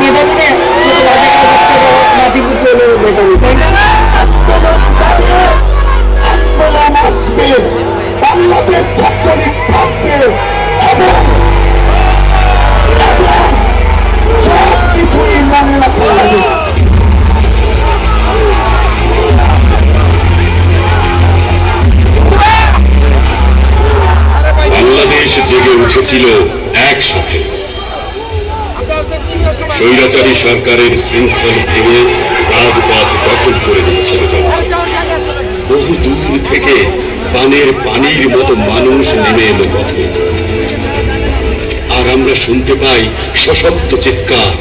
মেধাবী রে ছোট রাজাকার বাচ্চারা নাতিপুত্র হলো মেধাবী, তাই না? বাংলাদেশ ছাত্রলীগ থাকবে জেগে উঠেছিল একসাথে। স্বৈরাচারী সরকারের শৃঙ্খল ভেঙে রাজপথ দখল করে নিচ্ছিল জনতা বহু দূর থেকে পানের পানির মতো মানুষ নেমে এলো পথে। আর আমরা শুনতে পাই সশব্দ চিৎকার।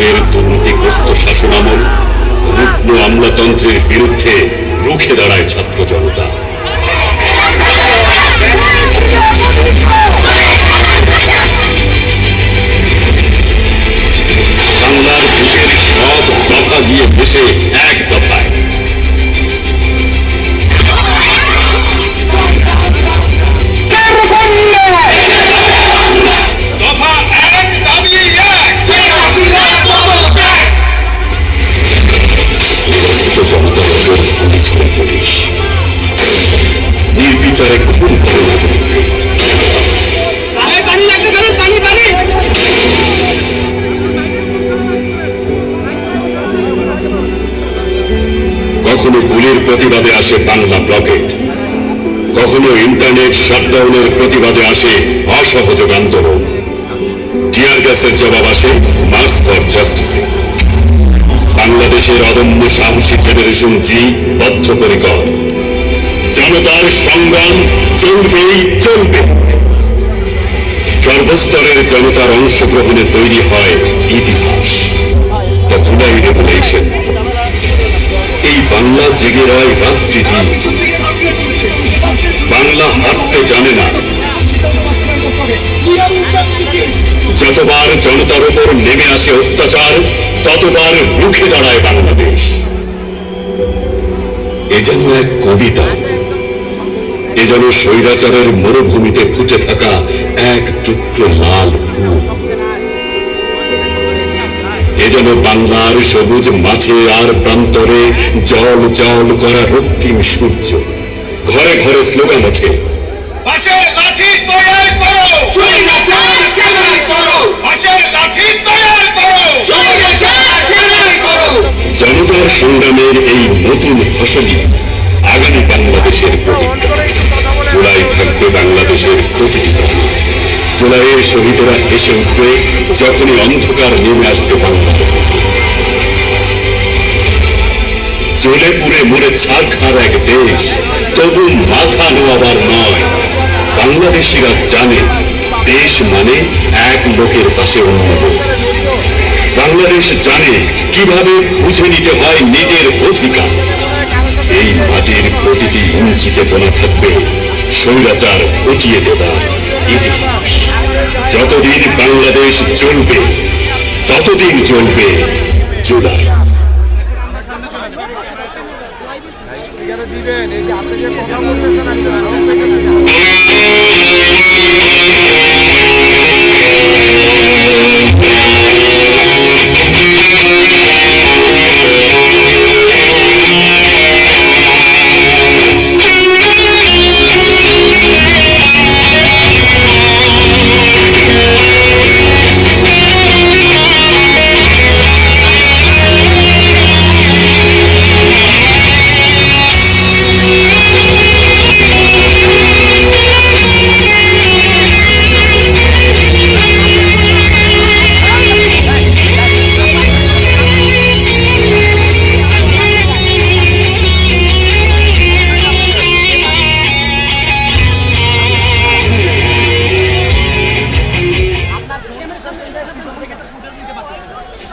বছরের দুর্নীতিগ্রস্ত শাসনামল রুগ্ন আমলাতন্ত্রের বিরুদ্ধে রুখে দাঁড়ায় ছাত্র জনতা। নির্বিচারে খুন করে নাগরিককে পানি লাগবে কারণ পানি পানি। কখনো গুলির প্রতিবাদে আসে বাংলা ব্লকেট। কখনো ইন্টারনেট শাটডাউনের প্রতিবাদে আসে অসহযোগ আন্দোলন। টিয়ার গ্যাসের জবাব আসে মার্চ ফর জাস্টিসে। বাংলাদেশের অদম্য সাহসী জেনারেশন জি বদ্ধপরিকর। জনতার সংগ্রাম চলবেই চলবে। সর্বস্তরের জনতার অংশগ্রহণে তৈরি হয় ইতিহাস। The July revolution. এই বাংলা জেগে রয় রাত্রি বাংলা হারতে জানে না। যতবার জনতার উপর নেমে আসে অত্যাচার, ততবার রুখে দাঁড়ায় বাংলাদেশ। এ যেন এক কবিতা। এ যেন স্বৈরাচারের মরুভূমিতে ফুটে থাকা এক টুকরো লাল ফুল। এ যেন বাংলার সবুজ মাঠে আর প্রান্তরে জল জল করা রক্তিম সূর্য। ঘরে ঘরে স্লোগান ওঠে বাঁশের লাঠি তৈরি করো! স্বৈরাচার বিদায় করো! বাঁশের লাঠি তৈরি করো! স্বৈরাচার বিদায় করো! জনতার সংগ্রামের এই নতুন ফসলি আগামী বাংলাদেশের প্রতিজ্ঞা বাংলাদেশের প্রতিটি প্রাণী জুলাইয়ের শহীদেরা এসে উঠবে যখনই অন্ধকার নেমে আসবে বাংলাদেশ জ্বলে পুড়ে মরে ছাড়খার এক দেশ, তবু মাথা নোয়াবার নয়। বাংলাদেশিরা জানে, দেশ মানে এক লোকের পাশে অন্য বাংলাদেশ জানে কীভাবে বুঝে নিতে হয় নিজের অধিকার। এই মাটির প্রতিটি ইঞ্চিতে বোনা থাকবে। স্বৈরাচার উঠিয়ে দেবার ইতিহাস। যতদিন বাংলাদেশ চলবে ততদিন চলবে জুলাই।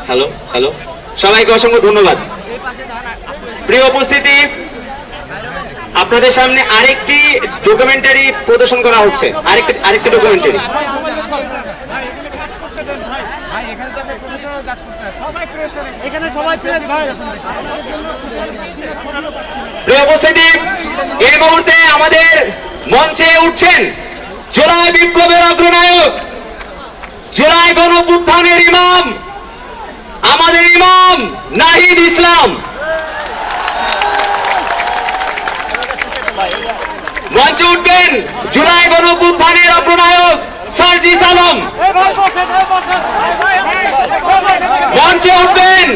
হ্যালো হ্যালো সবাইকে অসংখ্য ধন্যবাদ। প্রিয় উপস্থিতি, আপনাদের সামনে আরেকটি ডকুমেন্টারি প্রদর্শন করা হচ্ছে। আরেকটি আরেকটি ডকুমেন্টারি প্রিয় উপস্থিতি, এই মুহূর্তে আমাদের উঠছেন বিপ্লবের অগ্রনায়ক, জুলাই গণপুত্থানের ইমাম আমাদের ইমাম নাহিদ ইসলাম। মঞ্চে উঠবেন জুলাই গণপুত্থানের অগ্রনায়ক সার্জিস আলম। মঞ্চে উঠবেন